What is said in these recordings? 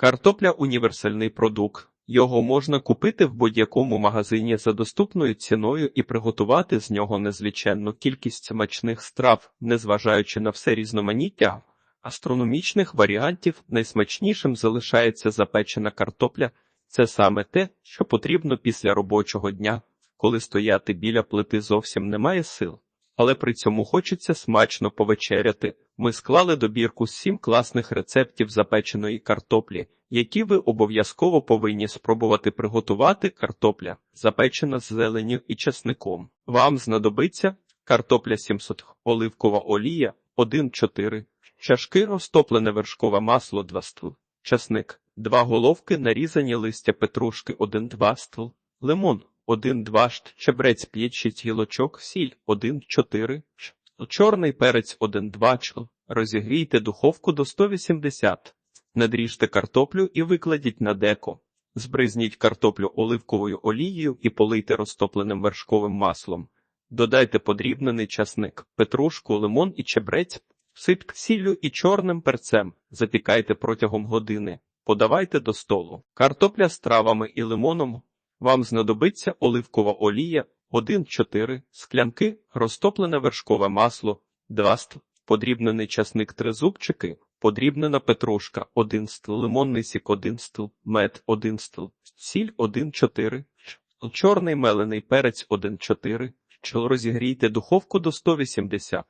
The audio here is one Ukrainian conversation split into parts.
Картопля універсальний продукт. Його можна купити в будь-якому магазині за доступною ціною і приготувати з нього незвичайну кількість смачних страв, незважаючи на все різноманіття астрономічних варіантів, найсмачнішим залишається запечена картопля. Це саме те, що потрібно після робочого дня, коли стояти біля плити зовсім немає сил. Але при цьому хочеться смачно повечеряти. Ми склали добірку сім класних рецептів запеченої картоплі, які ви обов'язково повинні спробувати приготувати картопля, запечена з зеленню і чесником. Вам знадобиться картопля 700, оливкова олія 1,4, чашки розтоплене вершкове масло 2 стл, часник, 2 головки нарізані листя петрушки 1-2 стл, лимон 1-2 шт, чебрець 5-6 гілочок, сіль 1-4, чорний перець 1-2 чл. Розігрійте духовку до 180. Надріжте картоплю і викладіть на деко. Збризніть картоплю оливковою олією і полийте розтопленим вершковим маслом. Додайте подрібнений часник, петрушку, лимон і чебрець, сипк сіллю і чорним перцем. Запікайте протягом години. Подавайте до столу. Картопля з травами і лимоном. Вам знадобиться оливкова олія 1-4 склянки, розтоплене вершкове масло 2 стл, подрібнений часник 3 зубчики, подрібнена петрушка 1 стл, лимонний сік 1 стл, мед 1 стл, сіль 1-4, чорний мелений перець 1-4, розігрійте духовку до 180.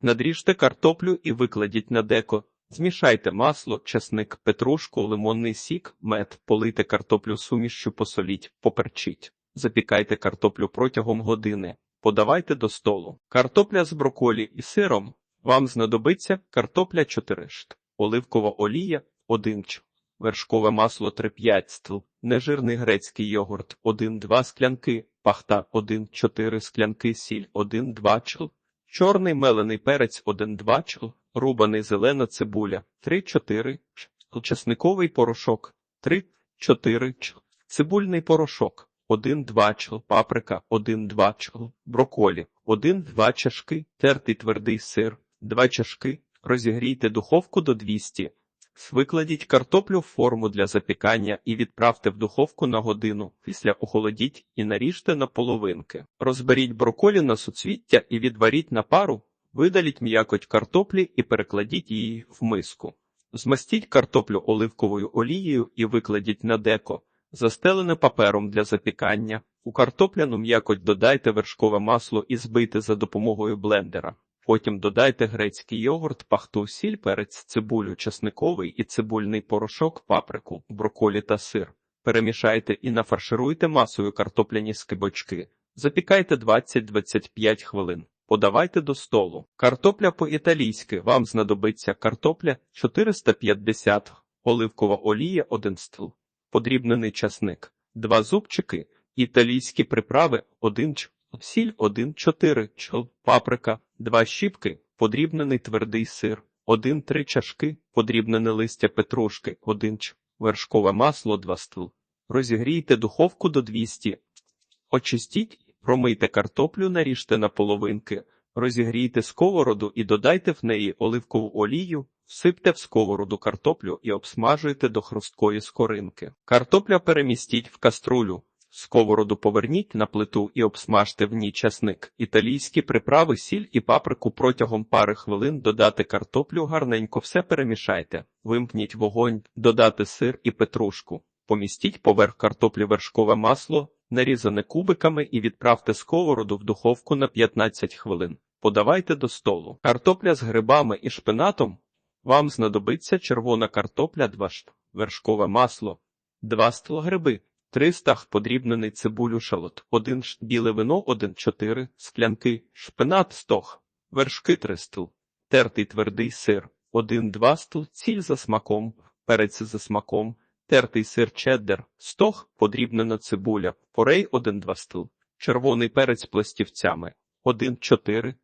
Надріжте картоплю і викладіть на деко. Змішайте масло, чесник, петрушку, лимонний сік, мед, полийте картоплю сумішчю, посоліть, поперчіть. Запікайте картоплю протягом години. Подавайте до столу. Картопля з броколі і сиром. Вам знадобиться картопля 4 шт, оливкова олія 1 ч, вершкове масло 3-5 стл, нежирний грецький йогурт 1-2 склянки, пахта 1-4 склянки, сіль 1-2 чл, чорний мелений перець 1-2 чл, рубаний зелена цибуля 3-4 чл, чесниковий порошок 3-4 чл, цибульний порошок 1-2 чл, паприка 1-2 чл, броколі 1-2 чашки, тертий твердий сир 2 чашки, розігрійте духовку до 200. Викладіть картоплю в форму для запікання і відправте в духовку на годину. Після охолодіть і наріжте на половинки. Розберіть броколі на суцвіття і відваріть на пару, видаліть м'якоть картоплі і перекладіть її в миску. Змастіть картоплю оливковою олією і викладіть на деко, застелене папером для запікання. У картопляну м'якоть додайте вершкове масло і збийте за допомогою блендера. Потім додайте грецький йогурт, пахту, сіль, перець, цибулю, часниковий і цибульний порошок, паприку, броколі та сир. Перемішайте і нафаршируйте масою картопляні скибочки. Запікайте 20-25 хвилин. Подавайте до столу. Картопля по-італійськи. Вам знадобиться картопля 450, оливкова олія 1 стл, подрібнений часник, 2 зубчики, італійські приправи 1 ч, сіль 1-4 чл, паприка, 2 щіпки, подрібнений твердий сир, 1-3 чашки, подрібнене листя петрушки, 1 ч, вершкове масло 2 стл. Розігрійте духовку до 200. Очистіть, промийте картоплю, наріжте на половинки, розігрійте сковороду і додайте в неї оливкову олію, всипте в сковороду картоплю і обсмажуйте до хрусткої скоринки. Картопля перемістіть в каструлю. Сковороду поверніть на плиту і обсмажте в ній часник, італійські приправи, сіль і паприку протягом пари хвилин додати картоплю, гарненько все перемішайте, вимкніть вогонь, додати сир і петрушку, помістіть поверх картоплі вершкове масло, нарізане кубиками і відправте сковороду в духовку на 15 хвилин. Подавайте до столу. Картопля з грибами і шпинатом. Вам знадобиться червона картопля 2 шт, вершкове масло, 2 стл гриби. 300 подрібнений цибулю шалот, 1 ш, біле вино 1-4, склянки, шпинат стох, вершки 3 стл, тертий твердий сир, 1-2 стл, ціль за смаком, перець за смаком, тертий сир чеддер, стох, подрібнена цибуля, порей 1-2 стл, червоний перець пластівцями, 1-4,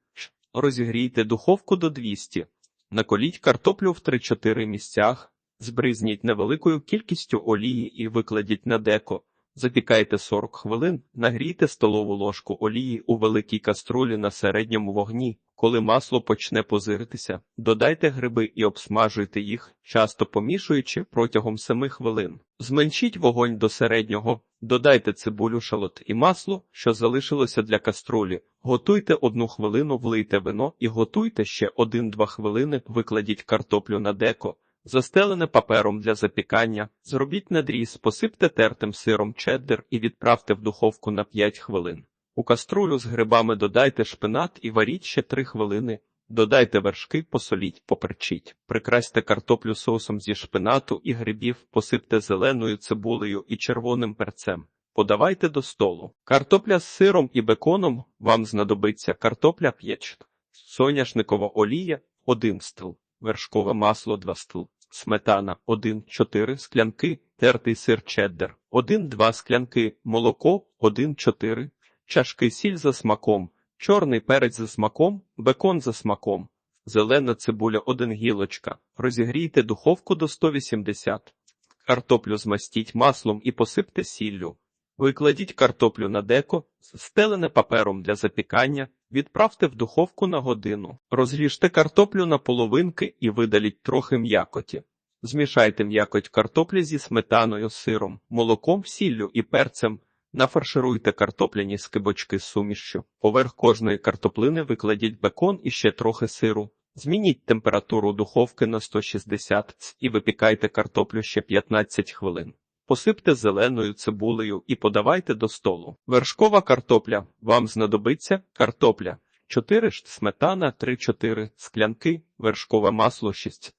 розігрійте духовку до 200, наколіть картоплю в 3-4 місцях, Збризніть невеликою кількістю олії і викладіть на деко. Запікайте 40 хвилин, нагрійте столову ложку олії у великій каструлі на середньому вогні. Коли масло почне позиритися, додайте гриби і обсмажуйте їх, часто помішуючи протягом 7 хвилин. Зменшіть вогонь до середнього, додайте цибулю, шалот і масло, що залишилося для каструлі. Готуйте одну хвилину, влийте вино і готуйте ще 1-2 хвилини, викладіть картоплю на деко. Застелене папером для запікання, зробіть надріз, посипте тертим сиром чеддер і відправте в духовку на 5 хвилин. У каструлю з грибами додайте шпинат і варіть ще 3 хвилини. Додайте вершки, посоліть, поперчіть. Прикрасьте картоплю соусом зі шпинату і грибів, посипте зеленою цибулею і червоним перцем. Подавайте до столу. Картопля з сиром і беконом вам знадобиться картопля 5, соняшникова олія 1 стил, вершкове масло 2 стил, сметана 1-4 склянки, тертий сир чеддер 1-2 склянки, молоко 1-4, чашки сіль за смаком, чорний перець за смаком, бекон за смаком, зелена цибуля 1 гілочка. Розігрійте духовку до 180. Картоплю змастіть маслом і посипте сіллю. Викладіть картоплю на деко, стелене папером для запікання, відправте в духовку на годину. Розріжте картоплю на половинки і видаліть трохи м'якоті. Змішайте м'якоть картоплі зі сметаною, сиром, молоком, сіллю і перцем. Нафаршируйте картопляні скибочки з сумішшю. Поверх кожної картоплини викладіть бекон і ще трохи сиру. Змініть температуру духовки на 160 Ц і випікайте картоплю ще 15 хвилин. Посипте зеленою цибулею і подавайте до столу. Вершкова картопля. Вам знадобиться картопля. 4 ж сметана 3-4 склянки, вершкове масло 6,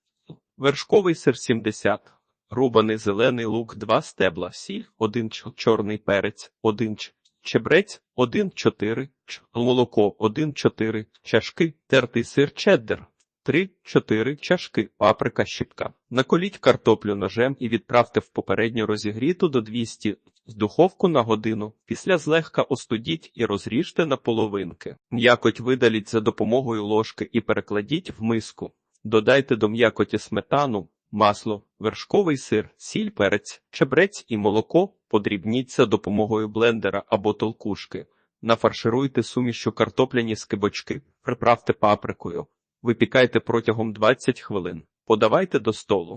вершковий сир 70, рубаний зелений лук 2 стебла, сіль, 1 чорний перець, 1 чебрець, 1-4, молоко 1-4 чашки, тертий сир чеддер. 3-4 чашки, паприка щіпка. Наколіть картоплю ножем і відправте в попередньо розігріту до 200 з духовку на годину. Після злегка остудіть і розріжте на половинки. М'якоть видаліть за допомогою ложки і перекладіть в миску. Додайте до м'якоті сметану, масло, вершковий сир, сіль, перець, чебрець і молоко. Подрібніть за допомогою блендера або толкушки. Нафаршируйте сумішю картопляні скибочки, приправте паприкою. Випікайте протягом 20 хвилин. Подавайте до столу.